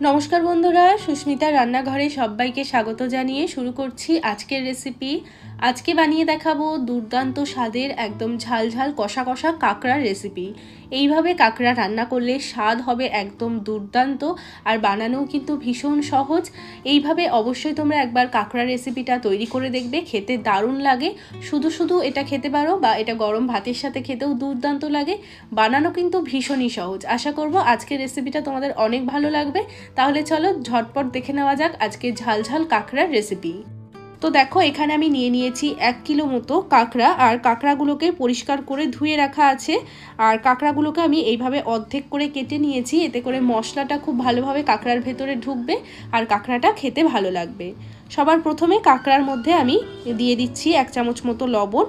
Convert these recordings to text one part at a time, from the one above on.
নমস্কার বন্ধুরা সুস্মিতা রান্নাঘরে সবাইকে স্বাগত জানিয়ে শুরু করছি আজকের রেসিপি আজকে বানিয়ে দেখাবো দুর্দান্ত স্বাদের একদম ঝাল ঝাল কষা কষা কাঁকড়ার রেসিপি এইভাবে কাঁকড়া রান্না করলে স্বাদ হবে একদম দুর্দান্ত আর বানানোও কিন্তু ভীষণ সহজ। এইভাবে অবশ্যই তোমরা একবার কাঁকড়া রেসিপিটা তৈরি করে দেখবে, খেতে দারুণ লাগে। শুধু শুধু এটা খেতে পারো বা এটা গরম ভাতের সাথে খেতেও দুর্দান্ত লাগে। বানানো কিন্তু ভীষণই সহজ। আশা করব আজকের রেসিপিটা তোমাদের অনেক ভালো লাগবে। তাহলে চলো ঝটপট দেখে নেওয়া যাক আজকে ঝাল ঝাল কাঁকড়ার রেসিপি তো দেখো, এখানে আমি নিয়ে নিয়েছি এক কিলো মতো কাঁকড়া, আর কাঁকড়াগুলোকে পরিষ্কার করে ধুয়ে রাখা আছে। আর কাঁকড়াগুলোকে আমি এইভাবে অর্ধেক করে কেটে নিয়েছি, এতে করে মশলাটা খুব ভালোভাবে কাঁকড়ার ভেতরে ঢুকবে, আর কাঁকড়াটা খেতে ভালো লাগবে। সবার প্রথমে কাঁকড়ার মধ্যে আমি দিয়ে দিচ্ছি এক চামচ মতো লবণ,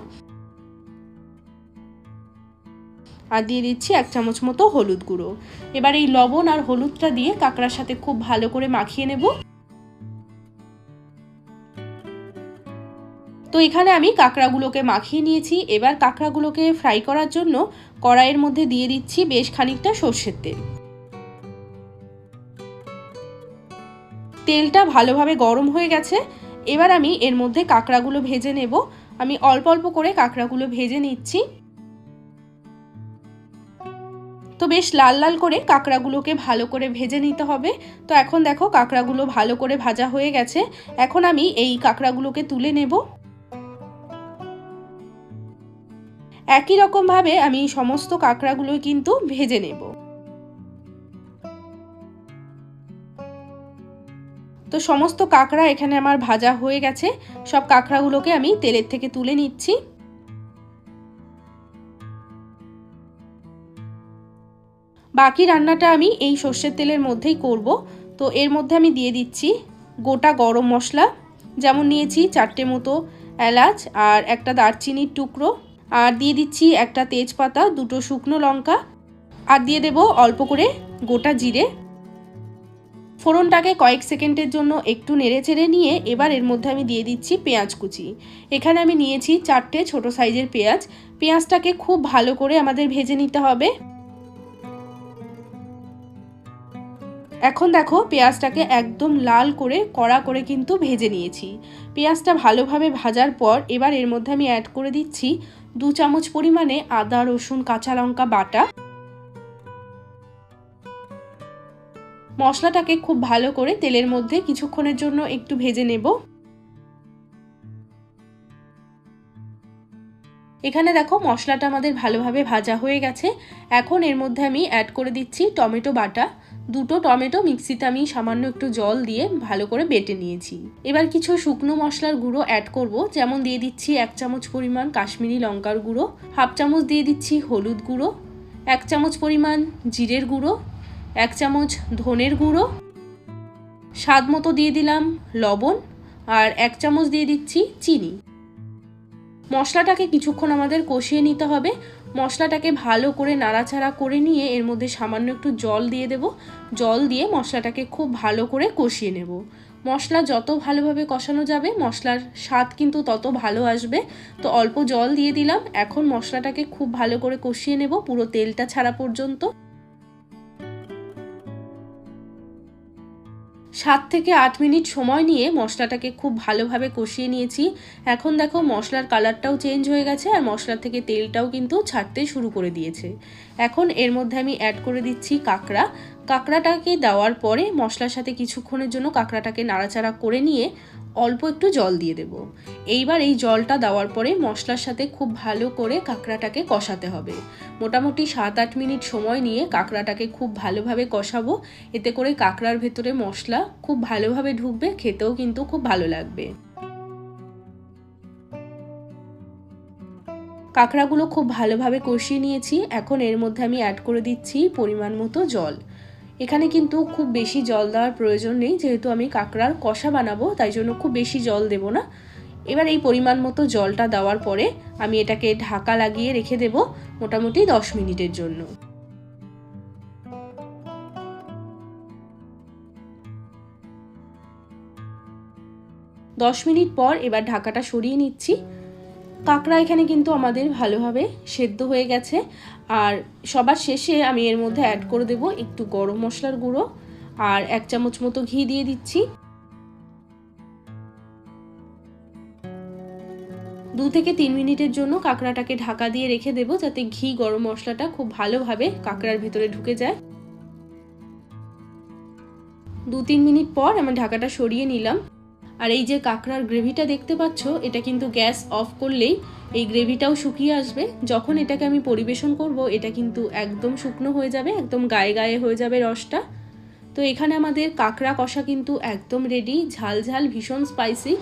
আর দিয়ে দিচ্ছি এক চামচ মতো হলুদ গুঁড়ো। এবার এই লবণ আর হলুদটা দিয়ে কাঁকড়ার সাথে খুব ভালো করে মাখিয়ে নেব। তো এখানে আমি কাঁকড়াগুলোকে মাখিয়ে নিয়েছি। এবার কাঁকড়াগুলোকে ফ্রাই করার জন্য কড়াইয়ের মধ্যে দিয়ে দিচ্ছি বেশ খানিকটা সর্ষের তেল। তেলটা ভালোভাবে গরম হয়ে গেছে। এবার আমি এর মধ্যে কাঁকড়াগুলো ভেজে নেব। আমি অল্প অল্প করে কাঁকড়াগুলো ভেজে নিচ্ছি। তো বেশ লাল লাল করে কাঁকড়াগুলোকে ভালো করে ভেজে নিতে হবে। তো এখন দেখো কাঁকড়াগুলো ভালো করে ভাজা হয়ে গেছে। এখন আমি এই কাঁকড়াগুলোকে তুলে নেব। একই রকমভাবে আমি সমস্ত কাঁকড়াগুলো কিন্তু ভেজে নেব। তো সমস্ত কাঁকড়া এখানে আমার ভাজা হয়ে গেছে। সব কাঁকড়াগুলোকে আমি তেলের থেকে তুলে নিচ্ছি। বাকি রান্নাটা আমি এই সর্ষের তেলের মধ্যেই করব। তো এর মধ্যে আমি দিয়ে দিচ্ছি গোটা গরম মশলা। যেমন নিয়েছি চারটে মতো এলাচ আর একটা দারচিনির টুকরো। আর দিয়ে দিচ্ছি একটা তেজপাতা, দুটো শুকনো লঙ্কা, আর দিয়ে দেব অল্প করে গোটা জিরে। ফোড়নটাকে কয়েক সেকেন্ডের জন্য একটু নেড়ে চেড়ে নিয়ে এবার এর মধ্যে আমি দিয়ে দিচ্ছি পেঁয়াজ কুচি। এখানে আমি নিয়েছি চারটে ছোট সাইজের পেঁয়াজ। পেঁয়াজটাকে খুব ভালো করে আমাদের ভেজে নিতে হবে। এখন দেখো পেঁয়াজটাকে একদম লাল করে, কড়া করে কিন্তু ভেজে নিয়েছি। পেঁয়াজটা ভালোভাবে ভাজার পর এবার এর মধ্যে আমি অ্যাড করে দিচ্ছি দু চামচ পরিমাণে আদা, রসুন, কাঁচা লঙ্কা বাটা। মশলাটাকে খুব ভালো করে তেলের মধ্যে কিছুক্ষণের জন্য একটু ভেজে নেব। এখানে দেখো মশলাটা আমাদের ভালোভাবে ভাজা হয়ে গেছে। এখন এর মধ্যে আমি অ্যাড করে দিচ্ছি টমেটো বাটা। দুটো টমেটো মিক্সিতে আমি সামান্য একটু জল দিয়ে ভালো করে বেটে নিয়েছি। এবার কিছু শুকনো মশলার গুঁড়ো অ্যাড করব। যেমন দিয়ে দিচ্ছি এক চামচ পরিমাণ কাশ্মীরি লঙ্কার গুঁড়ো, হাফ চামচ দিয়ে দিচ্ছি হলুদ গুঁড়ো, এক চামচ পরিমাণ জিরের গুঁড়ো, এক চামচ ধনের গুঁড়ো, স্বাদ মতো দিয়ে দিলাম লবণ, আর এক চামচ দিয়ে দিচ্ছি চিনি। মশলাটাকে কিছুক্ষণ আমাদের কষিয়ে নিতে হবে। মশলাটাকে ভালো করে নাড়াচাড়া করে নিয়ে এর মধ্যে সামান্য একটু জল দিয়ে দেব। জল দিয়ে মশলাটাকে খুব ভালো করে কষিয়ে নেব। মশলা যত ভালোভাবে কষানো যাবে, মশলার স্বাদ কিন্তু তত ভালো আসবে। তো অল্প জল দিয়ে দিলাম। এখন মশলাটাকে খুব ভালো করে কষিয়ে নেব পুরো তেলটা ছাড়া পর্যন্ত। সাত থেকে আট মিনিট সময় নিয়ে মশলাটাকে খুব ভালোভাবে কষিয়ে নিয়েছি। এখন দেখো মশলার কালারটাও চেঞ্জ হয়ে গেছে আর মশলা থেকে তেলটাও কিন্তু ছাড়তে শুরু করে দিয়েছে। এখন এর মধ্যে আমি অ্যাড করে দিচ্ছি কাঁকড়া। কাঁকড়াটাকে দেওয়ার পরে মশলার সাথে কিছুক্ষণের জন্য কাঁকড়াটাকে নাড়াচাড়া করে নিয়ে অল্প একটু জল দিয়ে দেব। এইবার এই জলটা দেওয়ার পরে মশলার সাথে খুব ভালো করে কাঁকড়াটাকে কষাতে হবে। মোটামুটি সাত আট মিনিট সময় নিয়ে কাঁকড়াটাকে খুব ভালোভাবে কষাবো। এতে করে কাঁকড়ার ভেতরে মশলা খুব ভালোভাবে ঢুকবে, খেতেও কিন্তু খুব ভালো লাগবে। কাঁকড়াগুলো খুব ভালোভাবে কষিয়ে নিয়েছি। এখন এর মধ্যে আমি অ্যাড করে দিচ্ছি পরিমাণ মতো জল। এখানে কিন্তু খুব বেশি জল দেওয়ার প্রয়োজন নেই, যেহেতু আমি কাঁকড়ার কষা বানাবো, তাই জন্য খুব বেশি জল দেব না। এবার এই পরিমাণ মতো জলটা দেওয়ার পরে আমি এটাকে ঢাকা লাগিয়ে রেখে দেব মোটামুটি দশ মিনিটের জন্য। দশ মিনিট পর এবার ঢাকাটা সরিয়ে নিচ্ছি। কাঁকড়া এখানে কিন্তু আমাদের ভালোভাবে সেদ্ধ হয়ে গেছে। আর সবার শেষে আমি এর মধ্যে অ্যাড করে দেব একটু গরম মশলার গুঁড়ো আর এক চামচ মতো ঘি দিয়ে দিচ্ছি। দু থেকে তিন মিনিটের জন্য কাঁকড়াটাকে ঢাকা দিয়ে রেখে দেবো যাতে ঘি গরম মশলাটা খুব ভালোভাবে কাঁকড়ার ভিতরে ঢুকে যায়। দু তিন মিনিট পর আমি ঢাকাটা সরিয়ে নিলাম। আর এই যে কাঁকড়ার গ্রেভিটা দেখতে পাচ্ছ, এটা কিন্তু গ্যাস অফ করলেই এই গ্রেভিটাও শুকিয়ে আসবে। যখন এটাকে আমি পরিবেশন করব, এটা কিন্তু একদম শুকনো হয়ে যাবে, একদম গায়ে গায়ে হয়ে যাবে রসটা। তো এখানে আমাদের কাঁকড়া কষা কিন্তু একদম রেডি ঝাল ঝাল, ভীষণ স্পাইসি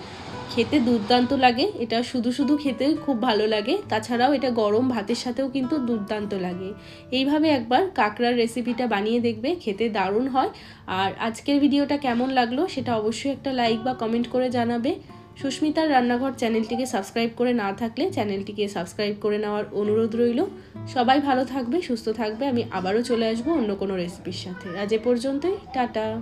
খেতে দুর্দান্ত লাগে। এটা শুধু শুধু খেতে খুব ভালো লাগে। তাছাড়াও এটা গরম ভাতের সাথেও কিন্তু দুর্দান্ত লাগে। এইভাবে একবার কাঁকড়ার রেসিপিটা বানিয়ে দেখবে, খেতে দারুণ হয়। আর আজকের ভিডিওটা কেমন লাগল সেটা অবশ্যই একটা লাইক বা কমেন্ট করে জানাবে। সুস্মিতার রান্নাঘর চ্যানেলটিকে সাবস্ক্রাইব করে না থাকলে চ্যানেলটিকে সাবস্ক্রাইব করে নেওয়ার অনুরোধ রইল। সবাই ভালো থাকবে, সুস্থ থাকবে। আমি আবারও চলে আসব অন্য কোনো রেসিপির সাথে। আজ এ পর্যন্তই, টাটা।